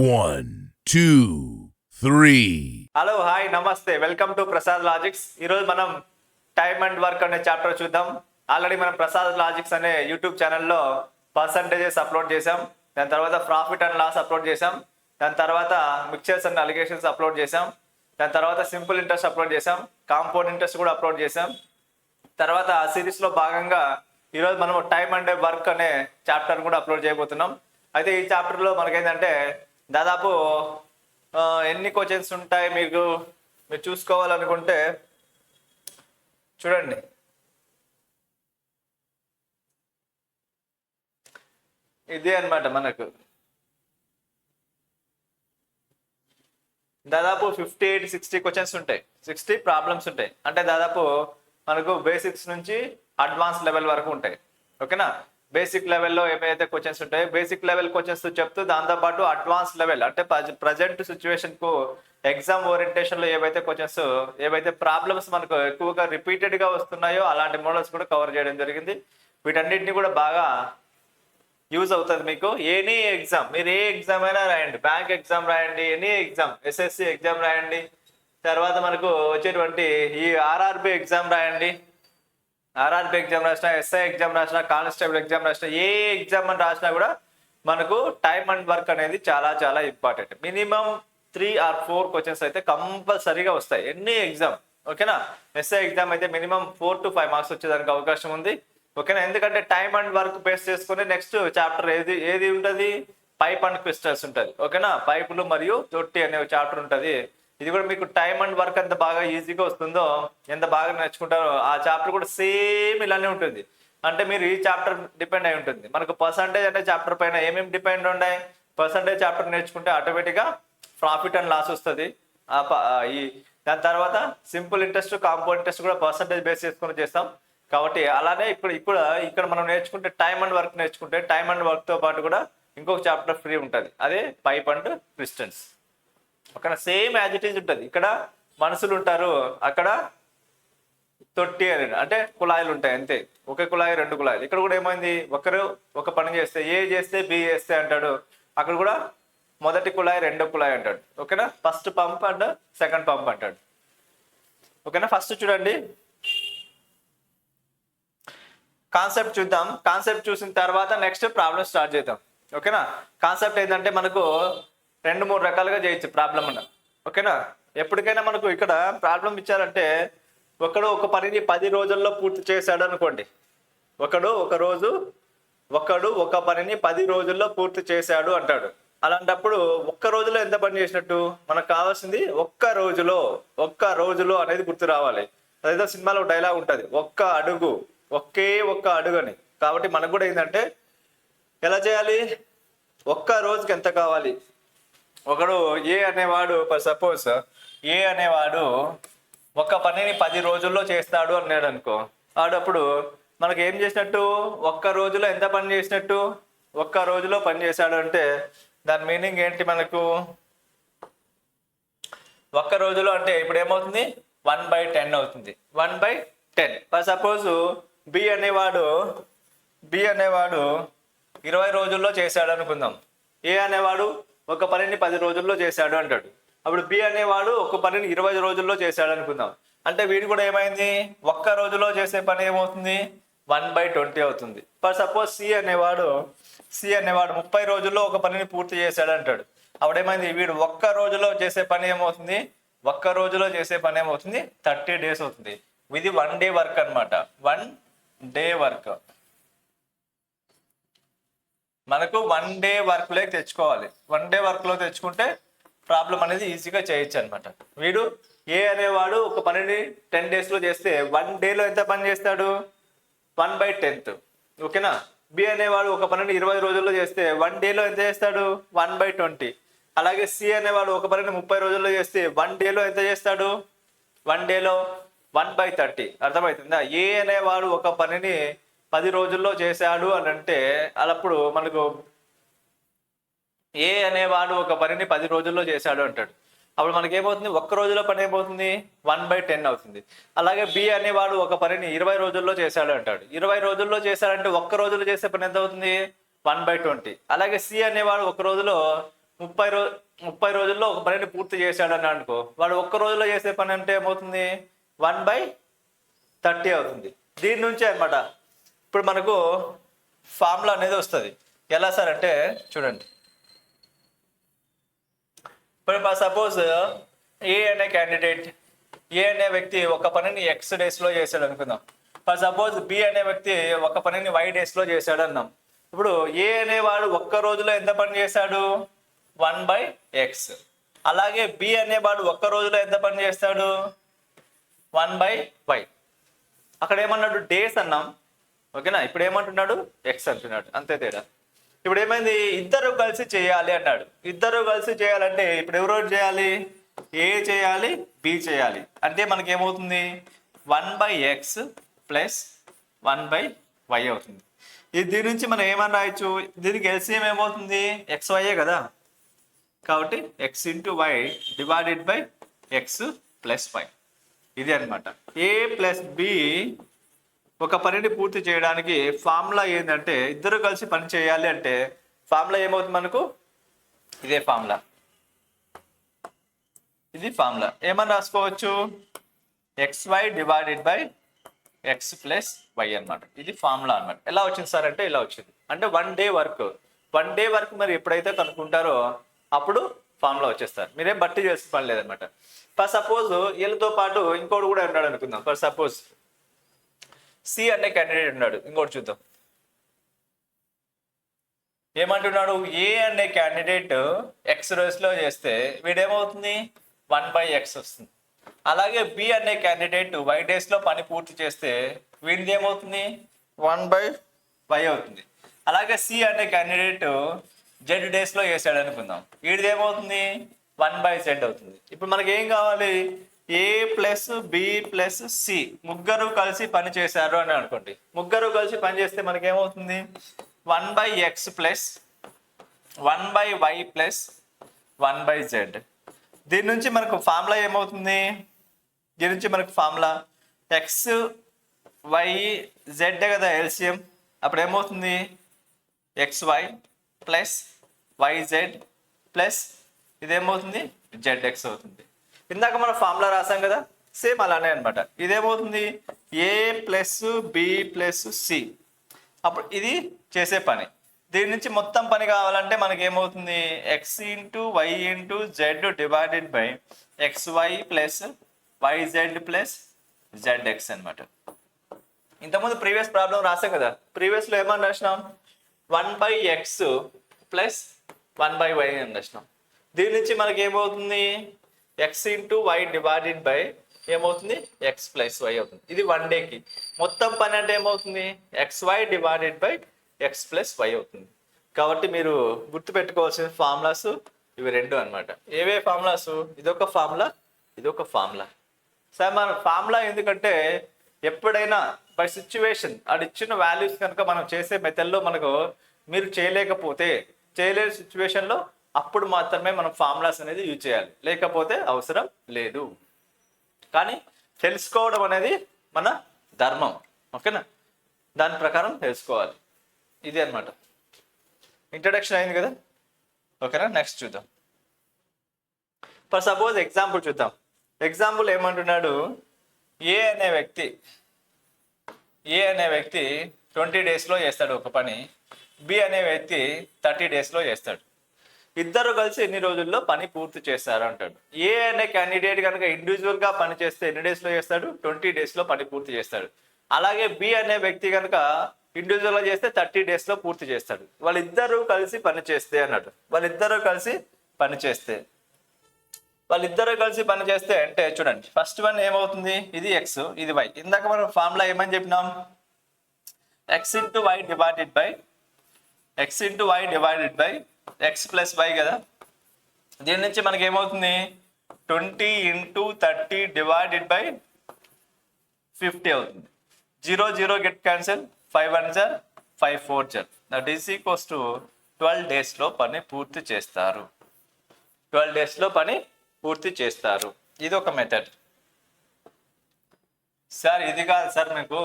One, two, three. Hello hi నమస్తే welcome to Prasad logics ఈరోజు మనం టైమ్ అండ్ వర్క్ అనే చాప్టర్ చూద్దాం. ఆల్రెడీ మనం ప్రసాద్ లాజిక్స్ అనే యూట్యూబ్ ఛానల్లో పర్సంటేజెస్ అప్లోడ్ చేసాం దాని తర్వాత ప్రాఫిట్ అండ్ లాస్ అప్లోడ్ చేసాం దాని తర్వాత మిక్చర్స్ అండ్ అలిగేషన్స్ అప్లోడ్ చేసాం దాని తర్వాత సింపుల్ ఇంట్రెస్ట్ అప్లోడ్ చేసాం కాంపౌండ్ ఇంట్రెస్ట్ కూడా అప్లోడ్ చేసాం తర్వాత ఆ సిరీస్లో భాగంగా ఈరోజు మనం టైమ్ అండ్ వర్క్ అనే చాప్టర్ కూడా అప్లోడ్ చేయబోతున్నాం. అయితే ఈ చాప్టర్లో మనకేంటంటే దాదాపు ఎన్ని కోచింగ్స్ ఉంటాయి మీకు మీరు చూసుకోవాలనుకుంటే చూడండి. ఇదే అనమాట మనకు. దాదాపు ఫిఫ్టీ ఎయిట్ సిక్స్టీ క్వశ్చన్స్ ఉంటాయి. సిక్స్టీ ప్రాబ్లమ్స్ ఉంటాయి. అంటే దాదాపు మనకు బేసిక్స్ నుంచి అడ్వాన్స్ లెవెల్ వరకు ఉంటాయి. ఓకేనా? బేసిక్ లెవెల్లో ఏవైతే క్వశ్చన్స్ ఉంటాయో బేసిక్ లెవెల్ క్వశ్చన్స్ చెప్తూ దాంతోపాటు అడ్వాన్స్ లెవెల్ అంటే ప్రజెంట్ సిచ్యువేషన్కు ఎగ్జామ్ ఓరియంటేషన్లో ఏవైతే క్వశ్చన్స్ ఏవైతే ప్రాబ్లమ్స్ మనకు ఎక్కువగా రిపీటెడ్గా వస్తున్నాయో అలాంటి మోడల్స్ కూడా కవర్ చేయడం జరిగింది. వీటన్నిటిని కూడా బాగా యూజ్ అవుతుంది మీకు. ఎనీ ఎగ్జామ్ మీరు ఏ ఎగ్జామ్ అయినా రాయండి. బ్యాంక్ ఎగ్జామ్ రాయండి ఎనీ ఎగ్జామ్ ఎస్ఎస్సి ఎగ్జామ్ రాయండి. తర్వాత మనకు వచ్చేటువంటి ఈ ఆర్ఆర్బి ఎగ్జామ్ రాయండి. ఆర్ఆర్బి ఎగ్జామ్ రాసినా ఎస్ఐ ఎగ్జామ్ రాసినా కానిస్టేబుల్ ఎగ్జామ్ రాసినా ఏ ఎగ్జామ్ అని రాసినా కూడా మనకు టైమ్ అండ్ వర్క్ అనేది చాలా చాలా important. Minimum three or four questions అయితే కంపల్సరీగా వస్తాయి. ఎన్ని ఎగ్జామ్? ఓకేనా? ఎస్ఐ ఎగ్జామ్ అయితే minimum four to five marks వచ్చేదానికి అవకాశం ఉంది. ఓకేనా? ఎందుకంటే టైమ్ అండ్ వర్క్ బేస్ చేసుకుని నెక్స్ట్ చాప్టర్ ఏది ఏది ఉంటుంది? పైప్ అండ్ క్రిస్టల్స్ ఉంటుంది. ఓకేనా? పైపులు మరియు తొట్టి అనే చాప్టర్ ఉంటుంది. ఇది కూడా మీకు టైమ్ అండ్ వర్క్ ఎంత బాగా ఈజీగా వస్తుందో ఎంత బాగా నేర్చుకుంటారో ఆ చాప్టర్ కూడా సేమ్ ఇలానే ఉంటుంది. అంటే మీరు ఈ చాప్టర్ డిపెండ్ అయి ఉంటుంది. మనకు పర్సంటేజ్ అనే చాప్టర్ పైన ఏమేమి డిపెండ్ ఉన్నాయి పర్సంటేజ్ చాప్టర్ నేర్చుకుంటే ఆటోమేటిక్గా ప్రాఫిట్ అండ్ లాస్ వస్తుంది. ఈ దాని తర్వాత సింపుల్ ఇంట్రెస్ట్ కాంపౌండ్ ఇంట్రెస్ట్ కూడా పర్సంటేజ్ బేస్ చేసుకుని చేస్తాం. కాబట్టి అలానే ఇప్పుడు ఇప్పుడు ఇక్కడ మనం నేర్చుకుంటే టైమ్ అండ్ వర్క్ నేర్చుకుంటే టైమ్ అండ్ వర్క్తో పాటు కూడా ఇంకొక చాప్టర్ ఫ్రీ ఉంటుంది. అదే పైప్ అండ్ క్రిస్టన్స్ అక్కడ సేమ్ యాజ్ ఇట్ ఈజ్ ఉంటుంది. ఇక్కడ మనుషులు ఉంటారు అక్కడ తొట్టి అని అంటే కుళాయిలు ఉంటాయి అంతే. ఒక కుళాయి రెండు కుళాయిలు. ఇక్కడ కూడా ఏమైంది? ఒకరు ఒక పని చేస్తే ఏ చేస్తే బి చేస్తే అంటాడు. అక్కడ కూడా మొదటి కుళాయి రెండో కుళాయి అంటాడు. ఓకేనా? First pump and second pump అంటాడు. ఓకేనా? ఫస్ట్ చూడండి. కాన్సెప్ట్ చూద్దాం. కాన్సెప్ట్ చూసిన తర్వాత నెక్స్ట్ ప్రాబ్లమ్ స్టార్ట్ చేద్దాం. ఓకేనా? కాన్సెప్ట్ ఏంటంటే మనకు రెండు మూడు రకాలుగా చేయొచ్చు ప్రాబ్లం అన్న. ఓకేనా? ఎప్పటికైనా మనకు ఇక్కడ ప్రాబ్లం ఇచ్చారంటే ఒకడు ఒక పనిని పది రోజుల్లో పూర్తి చేశాడు అనుకోండి. ఒకడు ఒక రోజు ఒకడు ఒక పనిని పది రోజుల్లో పూర్తి చేశాడు అంటాడు. అలాంటప్పుడు ఒక్క రోజులో ఎంత పని చేసినట్టు? మనకు కావాల్సింది ఒక్క రోజులో ఒక్క రోజులో అనేది గుర్తు రావాలి. అదేదో సినిమాలో డైలాగ్ ఉంటుంది ఒక్క అడుగు ఒకే ఒక్క అడుగు అని. కాబట్టి మనకు కూడా ఏంటంటే ఎలా చేయాలి? ఒక్క రోజుకి ఎంత కావాలి? ఒకడు ఏ అనేవాడు సపోజ్ ఏ అనేవాడు ఒక పనిని పది రోజుల్లో చేస్తాడు అన్నాడు అనుకో ఆడప్పుడు మనకు మనకి ఏం చేసినట్టు? ఒక్క రోజులో ఎంత పని చేసినట్టు? ఒక్క రోజులో పని చేశాడు అంటే దాని మీనింగ్ ఏంటి మనకు? ఒక్క రోజులో అంటే ఇప్పుడు ఏమవుతుంది? వన్ బై టెన్ అవుతుంది. One by ten. Suppose B అనేవాడు బి అనేవాడు ఇరవై రోజుల్లో చేశాడు అనుకుందాం ఏ అనేవాడు? ఒక పనిని పది రోజుల్లో చేశాడు అంటాడు. అప్పుడు బి అనేవాడు ఒక పనిని ఇరవై రోజుల్లో చేశాడు అనుకుందాం. అంటే వీడు కూడా ఏమైంది? ఒక్క రోజులో చేసే పని ఏమవుతుంది? వన్ బై ట్వంటీ అవుతుంది. ఫర్ సపోజ్ సి అనేవాడు సి అనేవాడు ముప్పై రోజుల్లో ఒక పనిని పూర్తి చేశాడు అంటాడు. అప్పుడేమైంది? వీడు ఒక్క రోజులో చేసే పని ఏమవుతుంది? ఒక్క రోజులో చేసే పని ఏమవుతుంది? థర్టీ డేస్ అవుతుంది. ఇది వన్ డే వర్క్ అన్నమాట. One day work. మనకు వన్ డే వర్క్లోకి తెచ్చుకోవాలి. వన్ డే వర్క్లో తెచ్చుకుంటే ప్రాబ్లం అనేది ఈజీగా చేయొచ్చు అనమాట వీడు ఏ అనేవాడు ఒక పనిని టెన్ డేస్లో చేస్తే వన్ డేలో ఎంత పని చేస్తాడు? వన్ బై టెన్త్ ఓకేనా? బి అనేవాడు ఒక పనిని ఇరవై రోజుల్లో చేస్తే వన్ డేలో ఎంత చేస్తాడు? వన్ బై ట్వంటీ అలాగే సి అనేవాడు ఒక పనిని ముప్పై రోజుల్లో చేస్తే వన్ డేలో ఎంత చేస్తాడు? వన్ డేలో వన్ బై థర్టీ అర్థమవుతుందా? ఏ అనేవాడు ఒక పనిని పది రోజుల్లో చేశాడు అని అంటే అప్పుడు మనకు ఏ అనేవాడు ఒక పనిని పది రోజుల్లో చేశాడు అంటాడు. అప్పుడు మనకి ఏమవుతుంది ఒక్క రోజులో పని ఏమవుతుంది? వన్ బై టెన్ అవుతుంది. అలాగే బి అనేవాడు ఒక పనిని ఇరవై రోజుల్లో చేశాడు అంటాడు. ఇరవై రోజుల్లో చేశాడంటే ఒక్క రోజులో చేసే పని ఎంత అవుతుంది వన్ బై ట్వంటీ. అలాగే సి అనేవాడు ఒక రోజులో ముప్పై రో ముప్పై రోజుల్లో ఒక పనిని పూర్తి చేశాడు అని అనుకో వాడు ఒక్క రోజులో చేసే పని అంటే ఏమవుతుంది? వన్ బై థర్టీ అవుతుంది. దీని నుంచే అనమాట ఇప్పుడు మనకు ఫార్ములా అనేది వస్తుంది. ఎలా సార్ అంటే చూడండి. ఇప్పుడు సపోజ్ ఏ అనే క్యాండిడేట్ ఏ అనే వ్యక్తి ఒక పనిని ఎక్స్ డేస్లో చేశాడు అనుకుందాం. ఫర్ సపోజ్ బి అనే వ్యక్తి ఒక పనిని వై డేస్లో చేశాడు అన్నాం. ఇప్పుడు ఏ అనేవాడు ఒక్క రోజులో ఎంత పని చేశాడు? వన్ బై ఎక్స్ అలాగే బి అనేవాడు ఒక్క రోజులో ఎంత పని చేస్తాడు? వన్ బై వై అక్కడ ఏమన్నాడు? డేస్ అన్నాం. ఓకేనా? ఇప్పుడు ఏమంటున్నాడు? ఎక్స్ అంటున్నాడు. అంతే తేడా. ఇప్పుడు ఏమైంది? ఇద్దరు కలిసి చేయాలి అన్నాడు. ఇద్దరు కలిసి చేయాలంటే ఇప్పుడు ఎవరో చేయాలి? ఏ చేయాలి? బి చేయాలి. అంటే మనకి ఏమవుతుంది one by X plus one by Y అవుతుంది. ఇది దీని నుంచి మనం ఏమని రాయొచ్చు? దీనికి ఎల్సిఎం ఏమవుతుంది? ఎక్స్ వైయే కదా. కాబట్టి X into Y divided by X plus Y ఇది అన్నమాట. ఏ ప్లస్ బి ఒక పనిని పూర్తి చేయడానికి ఫార్ములా ఏంటంటే ఇద్దరు కలిసి పని చేయాలి అంటే ఫార్ములా ఏమవుతుంది మనకు? ఇదే ఫార్ములా. ఇది ఫార్ములా. ఏమని రాసుకోవచ్చు? X Y divided by X plus Y అన్నమాట. ఇది ఫార్ములా అన్నమాట. ఎలా వచ్చింది సార్ అంటే ఇలా వచ్చింది. అంటే one day work one day work మరి ఎప్పుడైతే కనుక్కుంటారో అప్పుడు ఫార్ములా వచ్చేస్తారు. మీరేం బట్టి చేసిన పని లేదనమాట ఫర్ సపోజ్ వీళ్ళతో పాటు ఇంకోటి కూడా ఉన్నాడు అనుకుందాం. ఫర్ సపోజ్ సి అనే క్యాండిడేట్ ఉన్నాడు. ఇంకోటి చూద్దాం. ఏమంటున్నాడు? ఏ అనే క్యాండిడేట్ ఎక్స్ రోస్లో చేస్తే వీడేమవుతుంది? వన్ బై ఎక్స్ వస్తుంది. అలాగే బి అనే క్యాండిడేట్ వై డేస్లో పని పూర్తి చేస్తే వీడిది ఏమవుతుంది వన్ బై వై అవుతుంది. అలాగే సి అనే క్యాండిడేట్ జెడ్ డేస్లో చేశాడు అనుకుందాం వీడిది ఏమవుతుంది వన్ బై జెడ్ అవుతుంది. ఇప్పుడు మనకి ఏం కావాలి? A plus B plus C ముగ్గురు కలిసి పని చేశారు అని అనుకోండి. ముగ్గురు కలిసి పని చేస్తే మనకి ఏమవుతుంది one by X plus one by Y plus one by Z దీని నుంచి మనకు ఫార్ములా ఏమవుతుంది? దీని నుంచి మనకు ఫార్ములా ఎక్స్ వై జెడ్ కదా ఎల్సిఎం అప్పుడు ఏమవుతుంది X Y plus y z plus ఇదేమవుతుంది? Z X అవుతుంది. ఇందాక మనం ఫార్ములా రాసాం కదా సేమ్ అలానే అనమాట ఇదేమవుతుంది? A plus B plus C అప్పుడు ఇది చేసే పని. దీని నుంచి మొత్తం పని కావాలంటే మనకి ఏమవుతుంది X into Y into Z divided by X Y plus Y Z plus Z X అనమాట ఇంతకుముందు ప్రీవియస్ ప్రాబ్లం రాసాం కదా ప్రీవియస్లో ఏమని రాసినాం? One by X plus one by Y అని రాసినాం. దీని నుంచి మనకి ఏమవుతుంది X into Y divided by ఏమవుతుంది? ఎక్స్ ప్లస్ వై అవుతుంది. ఇది వన్ డేకి మొత్తం పని అంటే ఏమవుతుంది? X Y divided by X plus Y అవుతుంది. కాబట్టి మీరు గుర్తుపెట్టుకోవాల్సిన ఫార్ములాస్ ఇవి రెండు అన్నమాట. ఏవే ఫార్ములాస్ ఇదొక ఫార్ములా ఇదొక ఫార్ములా సార్ మన ఫార్ములా ఎందుకంటే ఎప్పుడైనా బై సిచ్యువేషన్ అది ఇచ్చిన వాల్యూస్ కనుక మనం చేసే మెథడ్లో మనకు మీరు చేయలేకపోతే చేయలేని సిచ్యువేషన్లో అప్పుడు మాత్రమే మనం ఫార్ములాస్ అనేది యూజ్ చేయాలి. లేకపోతే అవసరం లేదు. కానీ తెలుసుకోవడం అనేది మన ధర్మం. ఓకేనా? దాని ప్రకారం తెలుసుకోవాలి. ఇది అన్నమాట. ఇంట్రడక్షన్ అయింది కదా? ఓకేనా? నెక్స్ట్ చూద్దాం. ఫర్ సపోజ్ ఎగ్జాంపుల్ చూద్దాం. ఎగ్జాంపుల్ ఏమంటున్నాడు? ఏ అనే వ్యక్తి ఏ అనే వ్యక్తి ట్వంటీ డేస్లో చేస్తాడు ఒక పని బి అనే వ్యక్తి థర్టీ డేస్లో చేస్తాడు. ఇద్దరు కలిసి ఎన్ని రోజుల్లో పని పూర్తి చేస్తారు అంటాడు. ఏ అనే క్యాండిడేట్ కనుక ఇండివిజువల్గా పని చేస్తే ఎన్ని డేస్లో చేస్తాడు? ట్వంటీ డేస్లో పని పూర్తి చేస్తాడు. అలాగే బి అనే వ్యక్తి కనుక ఇండివిజువల్గా చేస్తే థర్టీ డేస్లో పూర్తి చేస్తాడు. వాళ్ళిద్దరూ కలిసి పని చేస్తే అన్నాడు. వాళ్ళిద్దరూ కలిసి పని చేస్తే. వాళ్ళిద్దరూ కలిసి పని చేస్తే అంటే చూడండి ఫస్ట్ వన్ ఏమవుతుంది? ఇది ఎక్స్ ఇది వై ఇందాక మనం ఫార్ములా ఏమని చెప్పినాం? X into Y divided by X into Y divided by X plus Y కదా? దీని నుంచి మనకి ఏమవుతుంది twenty into thirty divided by fifty అవుతుంది. Zero zero get cancel five one జర్ five four జర్ that is equals to twelve డేస్లో పని పూర్తి చేస్తారు. ట్వెల్వ్ డేస్లో పని పూర్తి చేస్తారు. ఇది ఒక మెథడ్ సార్ ఇది కాదు సార్ మీకు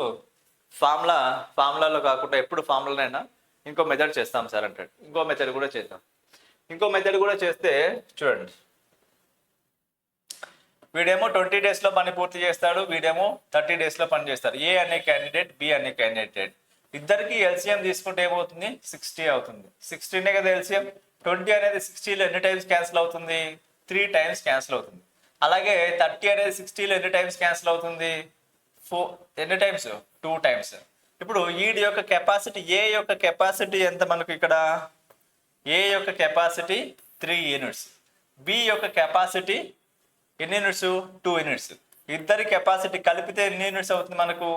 ఫార్ములా ఫార్ములాలో కాకుండా ఎప్పుడు ఫార్ములానైనా ఇంకో మెథడ్ చేస్తాం సార్ అంటాడు. ఇంకో మెథడ్ కూడా చేద్దాం. ఇంకో మెథడ్ కూడా చేస్తే చూడండి. వీడేమో ట్వంటీ డేస్లో పని పూర్తి చేస్తాడు వీడేమో థర్టీ డేస్లో పని చేస్తాడు. ఏ అనే క్యాండిడేట్ బి అనే క్యాండిడేట్ ఇద్దరికి ఎల్సిఎం తీసుకుంటే ఏమవుతుంది? సిక్స్టీ అవుతుంది. సిక్స్టీనే కదా ఎల్సిఎం ట్వంటీ అనేది సిక్స్టీలో ఎన్ని టైమ్స్ క్యాన్సిల్ అవుతుంది? త్రీ టైమ్స్ క్యాన్సిల్ అవుతుంది. అలాగే థర్టీ అనేది సిక్స్టీలో ఎన్ని టైమ్స్ క్యాన్సిల్ అవుతుంది? ఫోర్ ఎన్ని టైమ్స్ టూ టైమ్స్ ఇప్పుడు ఈడి యొక్క కెపాసిటీ ఏ యొక్క కెపాసిటీ ఎంత మనకు ఇక్కడ? ఏ యొక్క కెపాసిటీ? Three units. బి యొక్క కెపాసిటీ ఎన్ని యూనిట్స్? Two units. ఇద్దరి కెపాసిటీ కలిపితే ఎన్ని యూనిట్స్ అవుతుంది మనకు?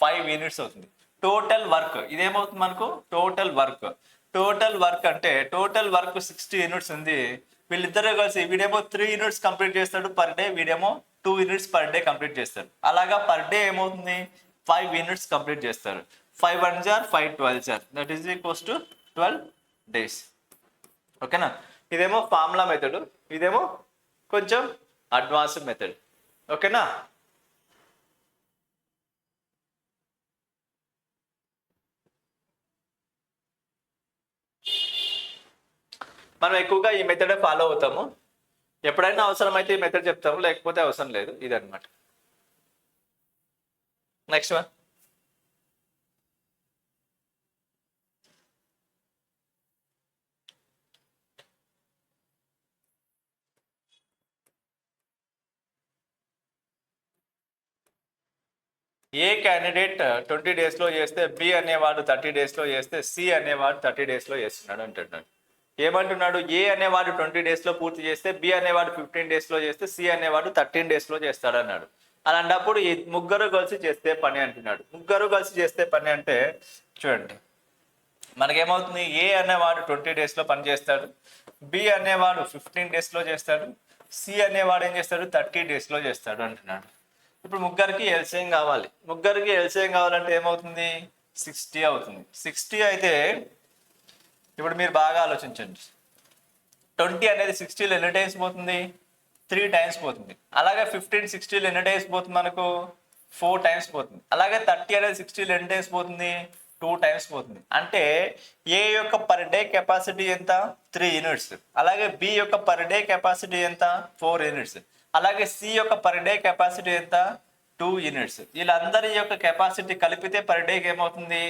ఫైవ్ యూనిట్స్ అవుతుంది. Total work. ఇదేమవుతుంది మనకు? Total work. టోటల్ వర్క్ అంటే టోటల్ వర్క్ సిక్స్టీ యూనిట్స్ ఉంది. వీళ్ళిద్దరూ కలిసి వీడేమో త్రీ యూనిట్స్ కంప్లీట్ చేస్తాడు పర్ డే వీడేమో two units per day complete చేస్తాడు. అలాగా పర్ డే ఏమవుతుంది? ఫైవ్ యూనిట్స్ కంప్లీట్ చేస్తారు. Five one jar five twelve jar that is equals to twelve days ఓకేనా ఇదేమో ఫార్ములా మెథడ్ ఇదేమో కొంచెం అడ్వాన్స్డ్ మెథడ్ ఓకేనా మనం ఎక్కువగా ఈ మెథడే ఫాలో అవుతాము. ఎప్పుడైనా అవసరమైతే ఈ మెథడ్ చెప్తాము లేకపోతే అవసరం లేదు. ఇదన్నమాట. Next one A candidate twenty డేస్లో చేస్తే బి అనేవాడు థర్టీ డేస్లో చేస్తే సి అనేవాడు థర్టీ డేస్లో చేస్తున్నాడు అంటున్నాడు. ఏమంటున్నాడు? ఏ అనేవాడు ట్వంటీ డేస్లో పూర్తి చేస్తే బి అనేవాడు ఫిఫ్టీన్ డేస్లో చేస్తే సి అనేవాడు థర్టీన్ డేస్లో చేస్తాడు అన్నాడు అలాంటప్పుడు ఈ ముగ్గురు కలిసి చేస్తే పని అంటున్నాడు. ముగ్గురు కలిసి చేస్తే పని అంటే చూడండి. మనకేమవుతుంది? ఏ అనేవాడు ట్వంటీ డేస్లో పని చేస్తాడు? బి అనేవాడు ఫిఫ్టీన్ డేస్లో చేస్తాడు? సి అనేవాడు ఏం చేస్తాడు? థర్టీ డేస్లో చేస్తాడు అంటున్నాడు. ఇప్పుడు ముగ్గురికి ఎల్సిఎం కావాలి? ముగ్గురికి ఎల్సిఎం కావాలంటే ఏమవుతుంది? సిక్స్టీ అవుతుంది. సిక్స్టీ అయితే ఇప్పుడు మీరు బాగా ఆలోచించండి. ట్వంటీ అనేది సిక్స్టీలో ఎన్ని టైమ్స్ పోతుంది? త్రీ టైమ్స్ పోతుంది. అలాగే ఫిఫ్టీన్ సిక్స్టీలు ఎన్ని టైమ్స్ పోతుంది మనకు? ఫోర్ టైమ్స్ పోతుంది. అలాగే థర్టీ అనేది సిక్స్టీలు ఎన్ని టైమ్స్ పోతుంది? టూ టైమ్స్ పోతుంది. అంటే ఏ యొక్క పర్ డే కెపాసిటీ ఎంత? త్రీ యూనిట్స్ అలాగే బి యొక్క పర్ డే కెపాసిటీ ఎంత? ఫోర్ యూనిట్స్ అలాగే సి యొక్క పర్ డే కెపాసిటీ ఎంత? టూ యూనిట్స్ వీళ్ళందరి యొక్క కెపాసిటీ కలిపితే పర్ డేకి ఏమవుతుంది?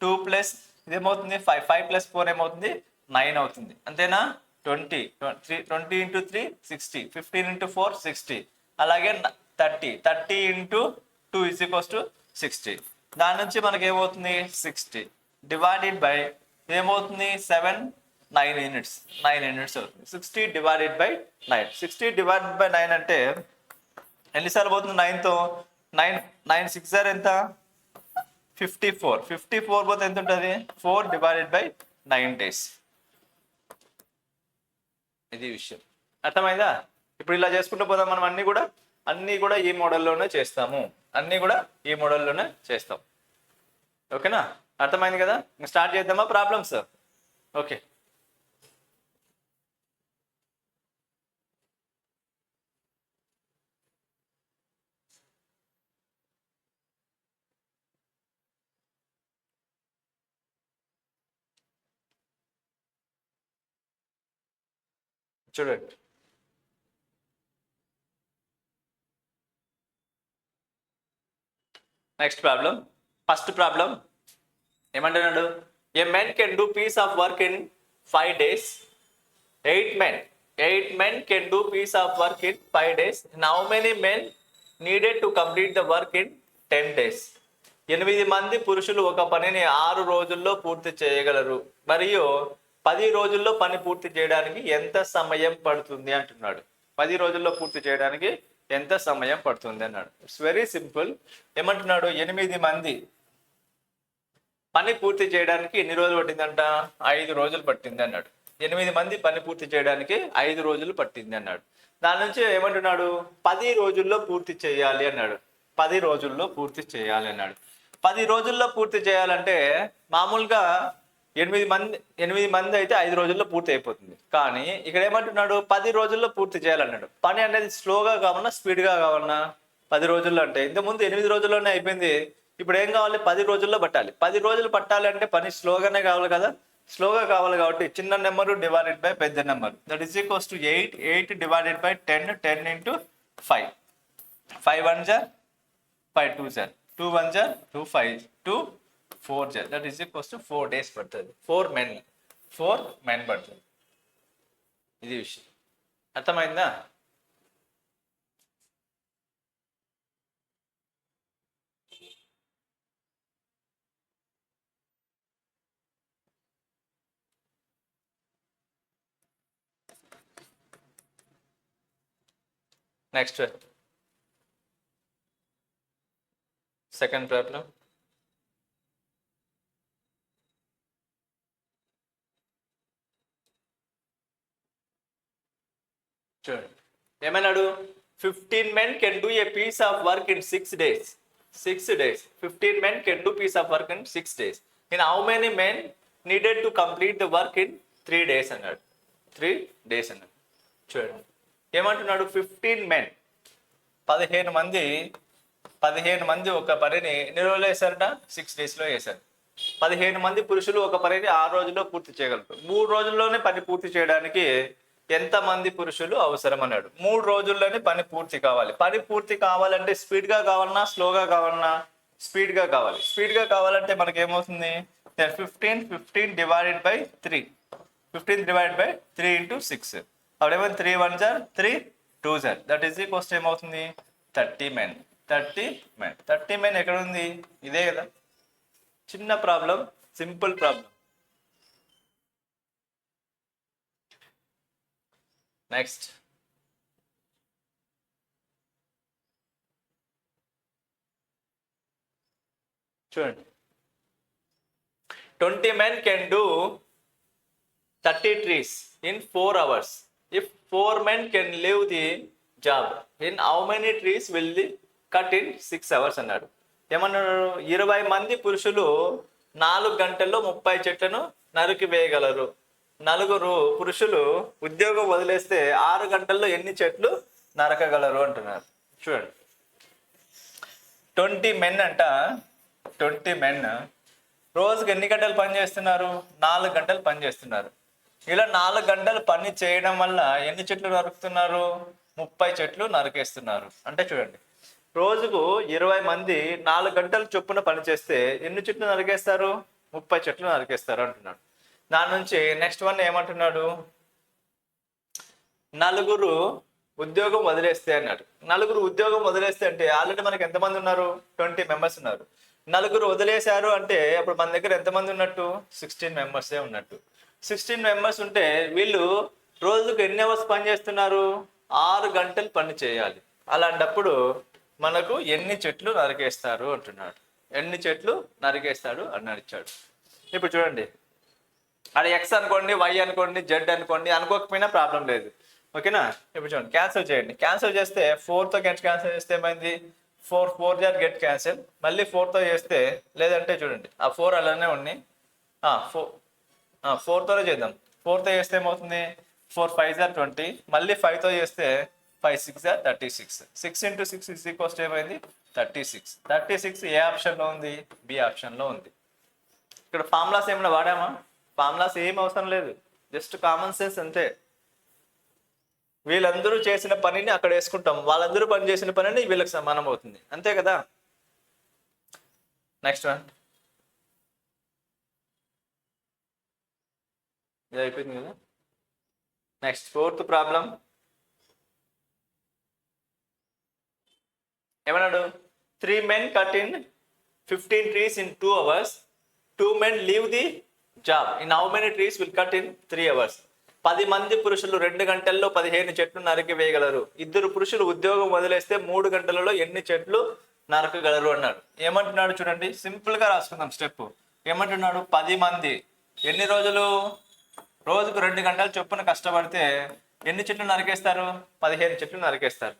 టూ ప్లస్ ఇదేమవుతుంది? ఫైవ్ ఫైవ్ ప్లస్ ఫోర్ ఏమవుతుంది? నైన్ అవుతుంది. అంతేనా? Twenty three twenty into three sixty. Fifteen into four sixty. అలాగే thirty. Thirty into two is equals to sixty. దాని నుంచి మనకి ఏమవుతుంది సిక్స్టీ. డివైడెడ్ బై ఏమవుతుంది? Seven nine units. Nine units అవుతుంది. Sixty divided by nine. Sixty divided by nine అంటే ఎన్నిసార్లు పోతుంది నైన్తో? నైన్ నైన్ సిక్స్ ఆర్ ఎంత? Fifty four. ఫిఫ్టీ ఫోర్ పోతే ఎంత ఉంటుంది four divided by nine days. ఇది విషయం. అర్థమైందా? ఇప్పుడు ఇలా చేసుకుంటూ పోదాం మనం అన్ని కూడా అన్నీ కూడా ఈ మోడల్లోనే చేస్తాము. అన్నీ కూడా ఈ మోడల్లోనే చేస్తాం. ఓకేనా? అర్థమైంది కదా? స్టార్ట్ చేద్దామా? ప్రాబ్లమ్స్? ఓకే. చూడండి నెక్స్ట్ ప్రాబ్లం ఫస్ట్ ప్రాబ్లం ఏమంటున్నాడు? A men can do piece of work in five days eight men eight men can do piece of work in five days now many men needed to complete the work in ten days ఎనిమిది మంది పురుషులు ఒక పనిని ఆరు రోజుల్లో పూర్తి చేయగలరు. మరియు పది రోజుల్లో పని పూర్తి చేయడానికి ఎంత సమయం పడుతుంది అంటున్నాడు. పది రోజుల్లో పూర్తి చేయడానికి ఎంత సమయం పడుతుంది అన్నాడు. ఇట్స్ వెరీ సింపుల్ ఏమంటున్నాడు? ఎనిమిది మంది పని పూర్తి చేయడానికి ఎన్ని రోజులు పట్టిందంట? ఐదు రోజులు పట్టింది అన్నాడు. ఎనిమిది మంది పని పూర్తి చేయడానికి ఐదు రోజులు పట్టింది అన్నాడు. దాని నుంచి ఏమంటున్నాడు? పది రోజుల్లో పూర్తి చేయాలి అన్నాడు. పది రోజుల్లో పూర్తి చేయాలి అన్నాడు. పది రోజుల్లో పూర్తి చేయాలంటే మామూలుగా ఎనిమిది మంది ఎనిమిది మంది అయితే ఐదు రోజుల్లో పూర్తి అయిపోతుంది. కానీ ఇక్కడ ఏమంటున్నాడు? పది రోజుల్లో పూర్తి చేయాలన్నాడు. పని అనేది స్లోగా కావాలన్నా స్పీడ్గా కావాలన్నా పది రోజుల్లో అంటే. ఇంతకుముందు ఎనిమిది రోజుల్లోనే అయిపోయింది. ఇప్పుడు ఏం కావాలి? పది రోజుల్లో పట్టాలి. పది రోజులు పట్టాలి అంటే పని స్లోగానే కావాలి కదా? స్లోగా కావాలి కాబట్టి చిన్న నెంబర్ డివైడెడ్ బై పెద్ద number. That is equals to eight eight divided by ten ten into five five one jar five two జార్ టూ వన్ జార్ two five two four gel that is equals to four days పడుతుంది. Four men four men పడుతుంది. ఇది విషయం. అర్థమైందా? Next second problem చూడండి. ఏమన్నాడు? Fifteen men can do a piece of work in six days six days fifteen men can do piece of work in six days in how many men needed to complete the work in three days అన్నాడు. Three days అన్నాడు. చూడండి. ఏమంటున్నాడు? Fifteen men పదిహేను మంది పదిహేను మంది ఒక పనిని ఎన్ని రోజులు వేశారట సిక్స్ డేస్లో వేశారు పదిహేను మంది పురుషులు ఒక పనిని ఆరు రోజుల్లో పూర్తి చేయగలరు మూడు రోజుల్లోనే పని పూర్తి చేయడానికి ఎంతమంది పురుషులు అవసరం అన్నాడు మూడు రోజుల్లోనే పని పూర్తి కావాలి. పని పూర్తి కావాలంటే స్పీడ్గా కావాలన్నా స్లోగా కావాలన్నా స్పీడ్గా కావాలి. స్పీడ్గా కావాలంటే మనకి ఏమవుతుంది? Fifteen fifteen divided by three fifteen divide by three into six అప్పుడేమో త్రీ వన్ జార్ three two jar that is equals ఏమవుతుంది? Thirty men thirty men thirty men ఎక్కడ ఉంది? ఇదే కదా. చిన్న ప్రాబ్లం సింపుల్ ప్రాబ్లం నెక్స్ట్ చూడండి. Twenty men can do thirty trees in four hours if four men can leave the job in how many trees will the cut in six hours అన్నాడు. ఏమన్నాడు? ఇరవై మంది పురుషులు నాలుగు గంటల్లో ముప్పై చెట్లను నరికి వేయగలరు. నలుగురు పురుషులు ఉద్యోగం వదిలేస్తే ఆరు గంటల్లో ఎన్ని చెట్లు నరకగలరు అంటున్నారు. చూడండి. ట్వంటీ మెన్ అంట. Twenty men. రోజుకి ఎన్ని గంటలు పని చేస్తున్నారు? నాలుగు గంటలు పని చేస్తున్నారు. ఇలా నాలుగు గంటలు పని చేయడం వల్ల ఎన్ని చెట్లు నరుకుతున్నారు? ముప్పై చెట్లు నరికేస్తున్నారు. అంటే చూడండి. రోజుకు ఇరవై మంది నాలుగు గంటలు చొప్పున పని చేస్తే ఎన్ని చెట్లు నరికేస్తారు? ముప్పై చెట్లు నరికేస్తారు అంటున్నాడు. దాని నుంచి నెక్స్ట్ వన్ ఏమంటున్నాడు? నలుగురు ఉద్యోగం వదిలేస్తే అన్నాడు. నలుగురు ఉద్యోగం వదిలేస్తే అంటే ఆల్రెడీ మనకి ఎంతమంది ఉన్నారు? ట్వంటీ మెంబర్స్ ఉన్నారు. నలుగురు వదిలేశారు అంటే అప్పుడు మన దగ్గర ఎంతమంది ఉన్నట్టు? సిక్స్టీన్ మెంబర్సే ఉన్నట్టు. సిక్స్టీన్ మెంబర్స్ ఉంటే వీళ్ళు రోజుకు ఎన్ని అవర్స్ పని చేస్తున్నారు? ఆరు గంటలు పని చేయాలి. అలాంటప్పుడు మనకు ఎన్ని చెట్లు నరికేస్తారు అంటున్నాడు. ఎన్ని చెట్లు నరికేస్తాడు అని ఇచ్చాడు. ఇప్పుడు చూడండి. అది ఎక్స్ అనుకోండి వై అనుకోండి జెడ్ అనుకోండి అనుకోకపోయినా ప్రాబ్లం లేదు. ఓకేనా? ఇప్పుడు చూడండి క్యాన్సిల్ చేయండి. క్యాన్సిల్ చేస్తే ఫోర్తో గెట్ క్యాన్సిల్ చేస్తే ఏమైంది? ఫోర్ ఫోర్ జార్ గెట్ క్యాన్సిల్ మళ్ళీ ఫోర్తో చేస్తే లేదంటే చూడండి ఆ ఫోర్ అలానే ఉన్నాయి. ఫోర్ ఫోర్తోనే చేద్దాం. ఫోర్తో చేస్తే ఏమవుతుంది? ఫోర్ ఫైవ్ జార్ ట్వంటీ మళ్ళీ ఫైవ్తో చేస్తే five six jar thirty six six into six is equals ఏమైంది? Thirty six thirty six A ఆప్షన్లో ఉంది బి ఆప్షన్లో ఉంది. ఇక్కడ ఫార్ములాస్ ఏమైనా వాడామా? ఫార్ములాస్ ఏం అవసరం లేదు. జస్ట్ కామన్ సెన్స్ అంతే. వీళ్ళందరూ చేసిన పనిని అక్కడ వేసుకుంటాం. వాళ్ళందరూ పని చేసిన పనిని వీళ్ళకి సమానం అవుతుంది. అంతే కదా? నెక్స్ట్ వన్ ఇది అయిపోయింది కదా? నెక్స్ట్ ఫోర్త్ ప్రాబ్లం ఏమన్నాడు? Three men cut in fifteen trees in two hours two men leave the job. In how many trees will cut in three hours పది మంది పురుషులు రెండు గంటల్లో పదిహేను చెట్లు నరికి వేయగలరు. ఇద్దరు పురుషులు ఉద్యోగం వదిలేస్తే మూడు గంటలలో ఎన్ని చెట్లు నరకగలరు అన్నాడు. ఏమంటున్నాడు చూడండి. సింపుల్గా రాసుకుందాం స్టెప్ ఏమంటున్నాడు? పది మంది. ఎన్ని రోజులు? రోజుకు రెండు గంటలు చొప్పున కష్టపడితే ఎన్ని చెట్లు నరికేస్తారు? పదిహేను చెట్లు నరికేస్తారు.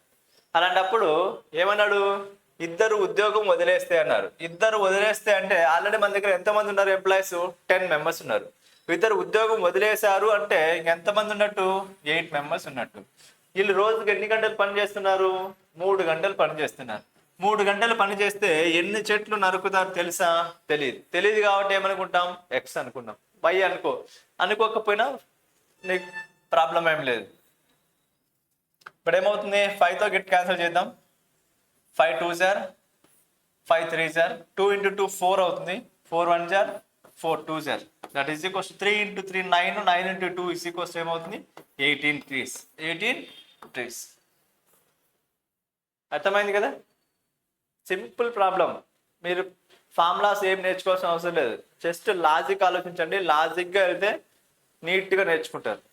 అలాంటప్పుడు ఏమన్నాడు? ఇద్దరు ఉద్యోగం వదిలేస్తే అన్నారు. ఇద్దరు వదిలేస్తే అంటే ఆల్రెడీ మన దగ్గర ఎంతమంది ఉన్నారు ఎంప్లాయీస్? టెన్ మెంబర్స్ ఉన్నారు. ఇద్దరు ఉద్యోగం వదిలేశారు అంటే ఇంకెంతమంది ఉన్నట్టు? ఎయిట్ మెంబర్స్ ఉన్నట్టు. వీళ్ళు రోజుకి ఎన్ని గంటలు పని చేస్తున్నారు? మూడు గంటలు పని చేస్తున్నారు. మూడు గంటలు పని చేస్తే ఎన్ని చెట్లు నరుకుతారు తెలుసా? తెలియదు తెలియదు కాబట్టి ఏమనుకుంటాం? ఎక్స్ అనుకున్నాం వై అనుకో. అనుకోకపోయినా నీకు ప్రాబ్లం ఏం లేదు. ఇప్పుడు ఏమవుతుంది ఫైవ్తో గిట్ క్యాన్సిల్ చేద్దాం. Five two jar five three jar two into two four అవుతుంది. Four one jar four two jar that is equals three into three nine nine into two is equals ఏమవుతుంది? Eighteen trees eighteen trees అర్థమైంది కదా? Simple problem మీరు formulas ఏం నేర్చుకోవాల్సిన అవసరం లేదు. Just logic ఆలోచించండి. లాజిక్గా వెళ్తే నీట్గా నేర్చుకుంటారు.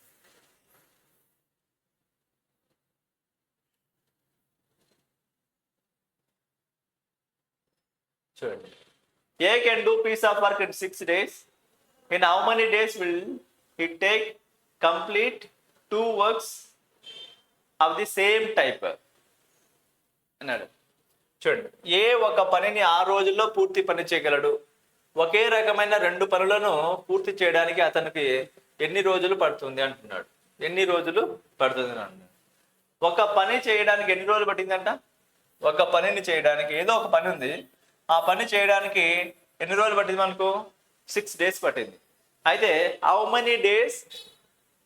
చూడండి. A can do piece of work in six days in how many days will it take complete two works of the same type అన్నాడు. చూడండి. ఏ ఒక పనిని ఆ రోజుల్లో పూర్తి పని చేయగలడు? ఒకే రకమైన రెండు పనులను పూర్తి చేయడానికి అతనికి ఎన్ని రోజులు పడుతుంది అంటున్నాడు. ఎన్ని రోజులు పడుతుంది అంటున్నాడు. ఒక పని చేయడానికి ఎన్ని రోజులు పట్టిందంట? ఒక పనిని చేయడానికి ఏదో ఒక పని ఉంది. ఆ పని చేయడానికి ఎన్ని రోజులు పట్టింది మనకు? సిక్స్ డేస్ పట్టింది. అయితే how many days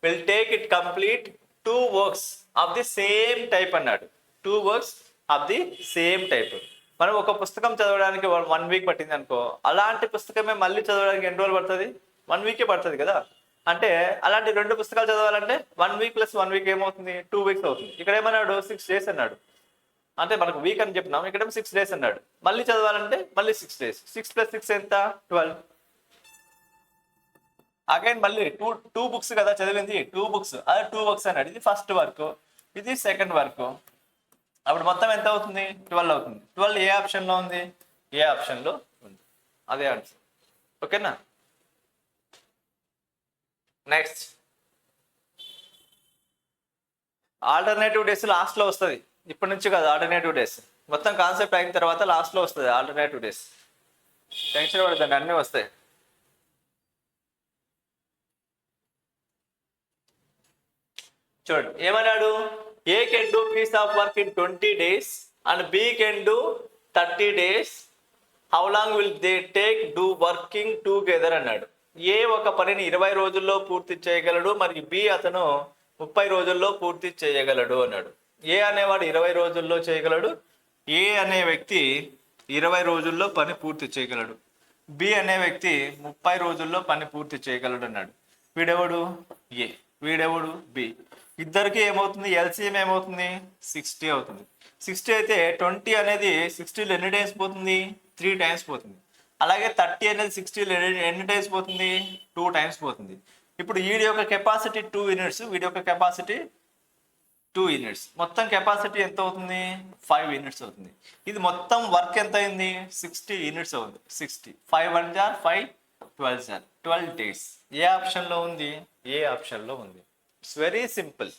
will take it complete two works of the same type అన్నాడు. Two works of the same type మనం ఒక పుస్తకం చదవడానికి వన్ వీక్ పట్టింది అనుకో అలాంటి పుస్తకమే మళ్ళీ చదవడానికి ఎన్ని రోజులు పడుతుంది? వన్ వీకే పడుతుంది కదా? అంటే అలాంటి రెండు పుస్తకాలు చదవాలంటే one week plus one week ఏమవుతుంది? టూ వీక్స్ అవుతుంది. ఇక్కడ ఏమన్నాడు? సిక్స్ డేస్ అన్నాడు. అంటే మనకు వీక్ అని చెప్పినాం. ఇక్కడ సిక్స్ డేస్ అన్నాడు. మళ్ళీ చదవాలంటే మళ్ళీ six days six plus six ఎంత? ట్వెల్వ్ అగైన్ మళ్ళీ టూ టూ బుక్స్ కదా చదివింది. టూ బుక్స్ అదే టూ బుక్స్ అన్నాడు. ఇది ఫస్ట్ వర్క్ ఇది సెకండ్ వర్క్ అప్పుడు మొత్తం ఎంత అవుతుంది? ట్వెల్వ్ అవుతుంది. ట్వెల్వ్ ఏ ఆప్షన్లో ఉంది? ఏ ఆప్షన్లో ఉంది? అదే ఆన్సర్ ఓకేనా నెక్స్ట్ ఆల్టర్నేటివ్ డేస్ లాస్ట్లో వస్తుంది. ఇప్పటి నుంచి కాదు ఆల్టర్నేటివ్ డేస్ మొత్తం కాన్సెప్ట్ అయిన తర్వాత లాస్ట్లో వస్తుంది ఆల్టర్నేటివ్ డేస్ టెన్షన్ పడదండి అన్నీ వస్తాయి. చూడండి ఏమన్నాడు? A can do piece of work in twenty days and B can do thirty days how long will they take do working together అన్నాడు. ఏ ఒక పనిని ఇరవై రోజుల్లో పూర్తి చేయగలడు మరియు బి అతను ముప్పై రోజుల్లో పూర్తి చేయగలడు అన్నాడు. ఏ అనేవాడు ఇరవై రోజుల్లో చేయగలడు? ఏ అనే వ్యక్తి ఇరవై రోజుల్లో పని పూర్తి చేయగలడు? బి అనే వ్యక్తి ముప్పై రోజుల్లో పని పూర్తి చేయగలడు అన్నాడు వీడెవడు? ఏ. వీడెవడు? బి. ఇద్దరికి ఏమవుతుంది? ఎల్సిఎం ఏమవుతుంది? సిక్స్టీ అవుతుంది. సిక్స్టీ అయితే ట్వంటీ అనేది సిక్స్టీలో ఎన్ని టైమ్స్ పోతుంది? త్రీ టైమ్స్ పోతుంది. అలాగే థర్టీ అనేది సిక్స్టీలో ఎన్ని ఎన్ని టైమ్స్ పోతుంది? టూ టైమ్స్ పోతుంది. ఇప్పుడు వీడి యొక్క కెపాసిటీ టూ యూనిట్స్ వీడి యొక్క కెపాసిటీ టూ యూనిట్స్. మొత్తం కెపాసిటీ ఎంత అవుతుంది? ఫైవ్ యూనిట్స్ అవుతుంది. ఇది మొత్తం వర్క్ ఎంత అయింది? సిక్స్టీ యూనిట్స్ అవుతుంది. Sixty. Five one jar five twelve jar. Twelve days. ఏ ఆప్షన్లో ఉంది? ఏ ఆప్షన్లో ఉంది? It's very simple.